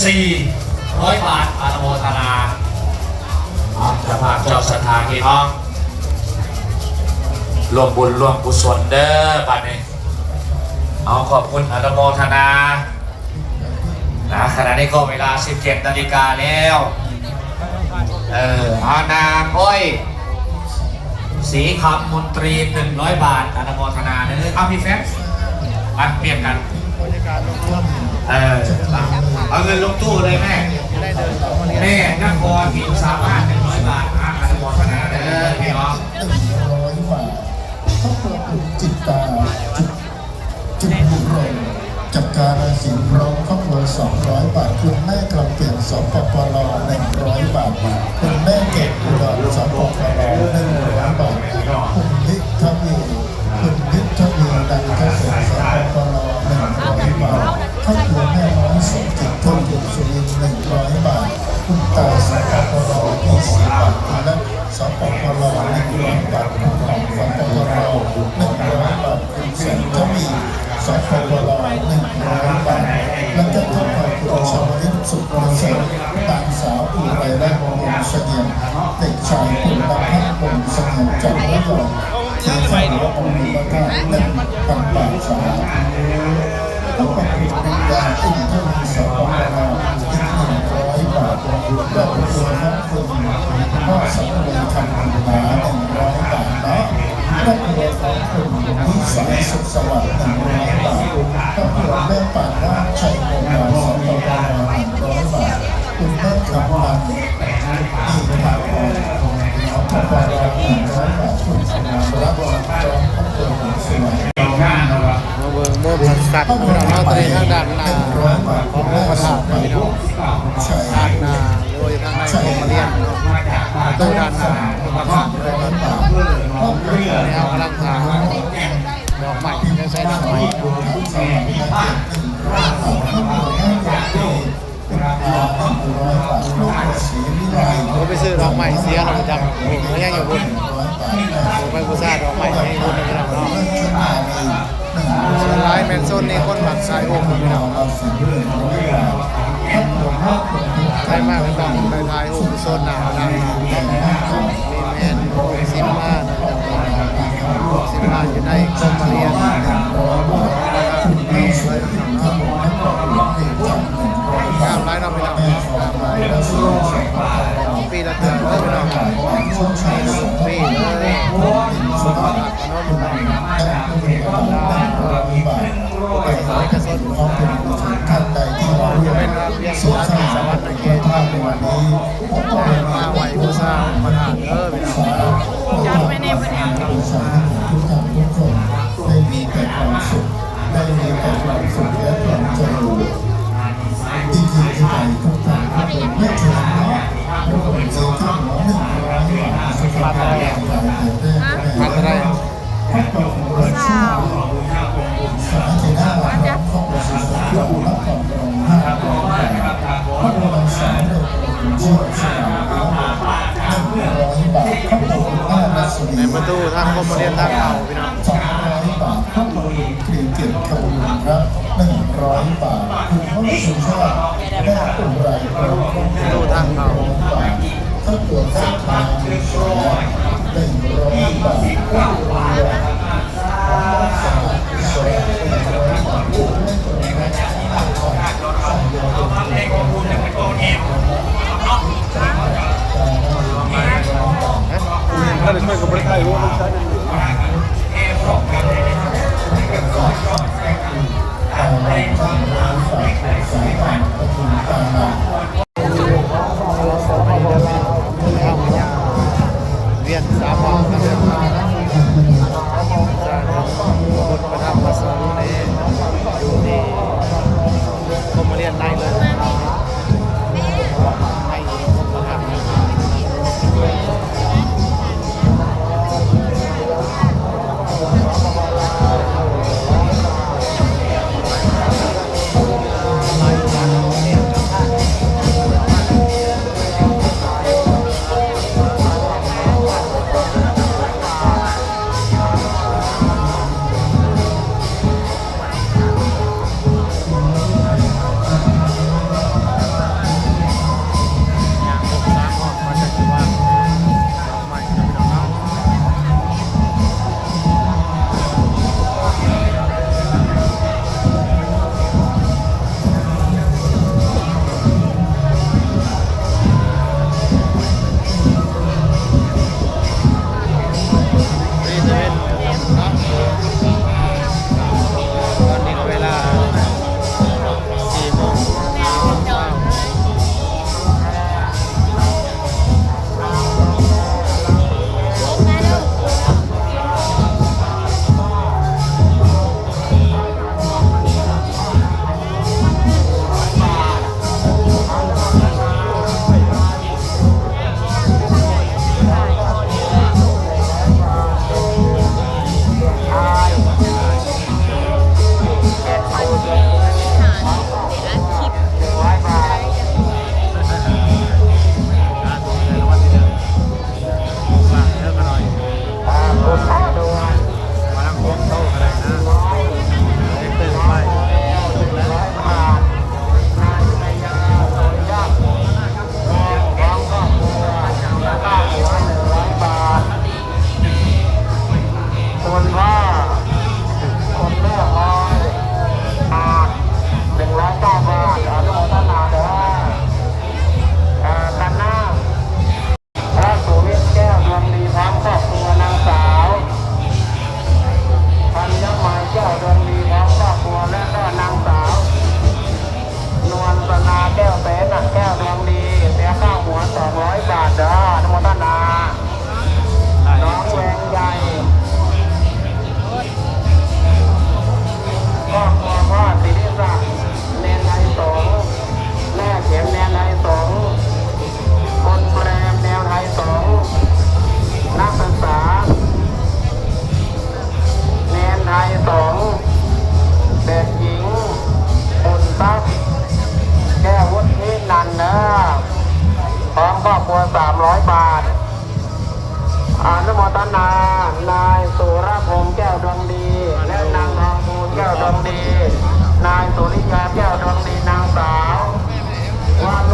โชคคำปันสี่ร้อยบาทอนุโมทนาเจะพาพเจ้าสถาพี่น้องรวมบุญรวมกุศลเด้อบัดนี้เอาขอบคุณอนุโมทนานะขณะนี้ก็เวลา 17 นาฬิกาแล้ว เอออานางอ้อยสีคำมนตรี 100 บาทอนุโมทนาเด้อเอาพี่แฟนมาเปลี่ยนกันบรรยากาศรวม เออเอาเอาเงินลงตู้เลยแม่ๆได้เดินเข้ามาเรียนแม่นครผิวสามารถ100บาทอะอนุโมทนาเด้อพี่น้องหนึ่งร้อยบาทครอบครัวคุณจิตตาจุดจุดบุรมจับการสินพร้อมครอบครัวสองร้อยบาท คุณแม่กลางเปลี่ยนสปปลหนึ่งร้อยบาทคุณแม่เก็บอุดรสปปลหนึ่งร้อยบาทคุณนิทวีคุณนิทวีดังเกษตร สมจิตทุ่งอยู่สุรินทร์หนึ่งร้อยบาทคุณตาสปปลยี่สิบบาทและสปปลหนึ่งร้อยบาทคุณของสปปลหนึ่งร้อยบาทคุณแสนทวีสปปลหนึ่งร้อยบาทและก็ขอบคุณชาวลิตสุขประเสริฐนางสาวอุไรและวงศ์เสงี่ยมเด็กชายคุณนภัสวงศ์เสงี่ยมจากระยองที่สร้างระบบมูลค่าหนึ่งพันบาทสาธุ คุณพ่อสังเวยคำคุณหาหนึ่งร้อยบาทนะครอบครัวของคุณนิสัยสุขสวัสดิ์หนึ่งร้อยบาทครอบครัวแม่ป่านว่าชัยโมงานสปปลหนึ่งร้อยบาทคุณแม่คำพันธ์อีกภาพรสปปลหนึ่งร้อยบาทคุณสนามรับรองจองครอบครัวของสวยมาเบิ่งโมสัตว์พี่น้องเนาตอนนี้ทางด้านน้าของพระประธานพี่น้องใช่ด้า นหน้าโดยทางในของมาเรียนประตูด้านหน้าพระประธานเลยตอนนี้เอากำลังทางดอกใหม่จะใช้ดอกใหม่เนาะเราไปซื้อดอกใหม่เสียเราจำผมก็ยังอยู่บุญผมไปบูชาดอกใหม่ให้บุญพี่น้องเนาะส่วนร้ายแมนโซนนี่คนหมักสายโอ้พี่น้อง ใช่มากเลยต้องไปทายโอ้โซนหนาวนาวมีแมนซิมมานะซิมมาอยู่ในกรมมาเรียนงามร้ายน้องพี่น้องงามร้ายปีละเดือนเลยพี่น้องปีเลยสมบัติพนมก เราเรียนสุขสาสวัสดิ์เกท่าในวันนี้ผมก็เป็นมาไหวบูชาประธานเออพี่น้องจำไว้ในวันนี้สางทุกท่านทุกคนได้มีแต่ความ มทนา นายสุรพงษ์แก้วดวงดี และนางทองคูณแก้วดวงดี นายสุริยาแก้วดวงดีนางสาววาโล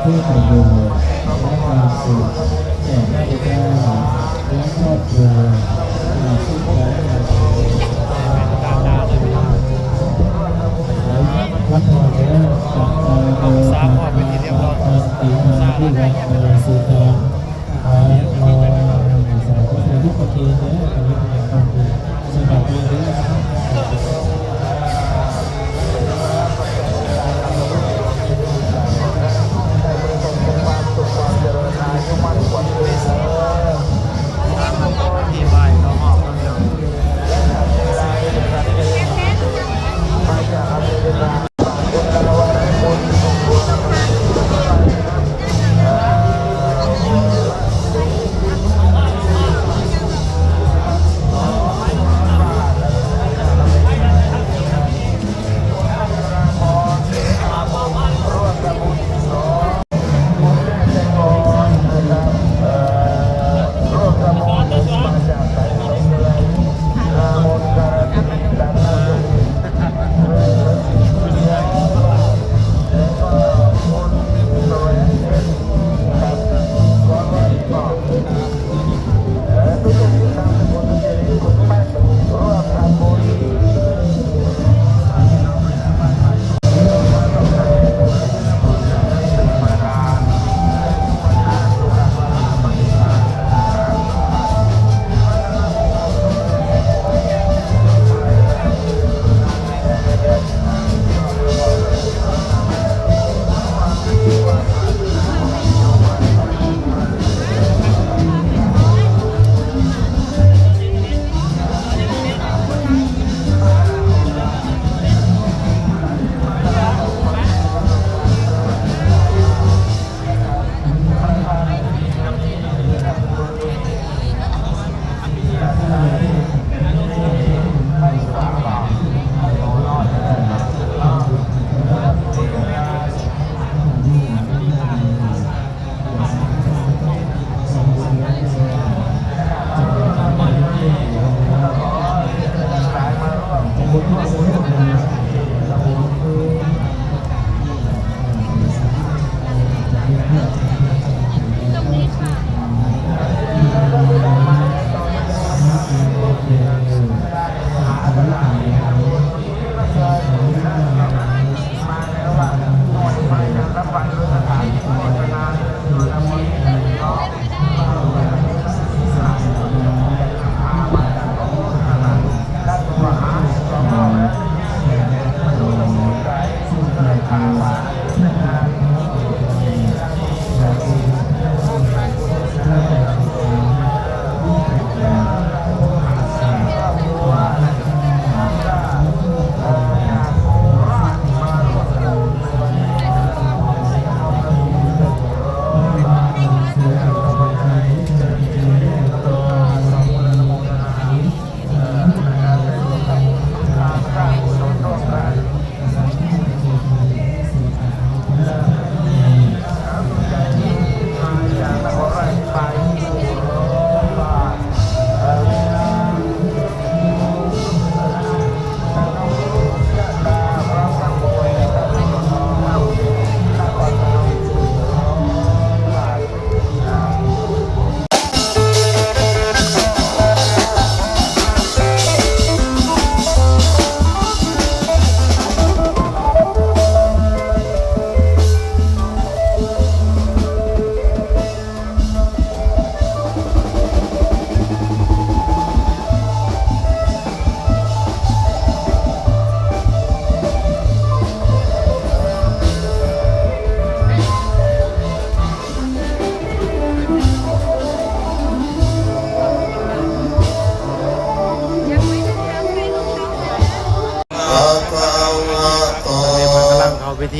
เพื่อประโยชน์และความสุขแก่พระเจ้าและครอบครัวตลอดทุกท้องาทีวัดพอแล้วจับตาโดยทางกาตีมาที่วัดเอสุธาขอรอสาวพระพุทธเจ้าแล้วตอนนี้เป็นการดีสำหรับเรื่อ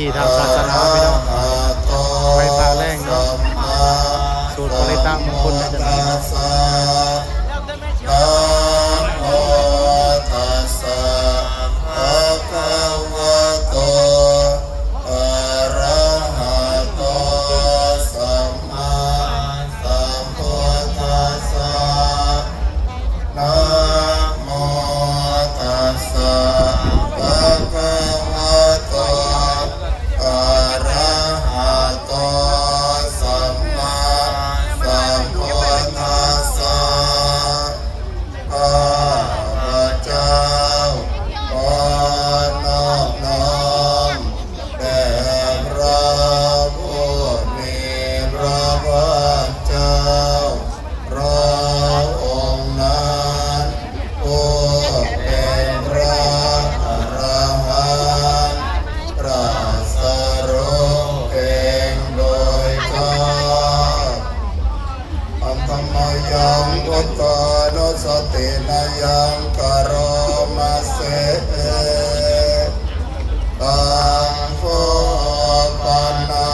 งเข้าพิธีทางศาสนา ยังกุทานุสตินายังกโรมาเซตังโฟปนา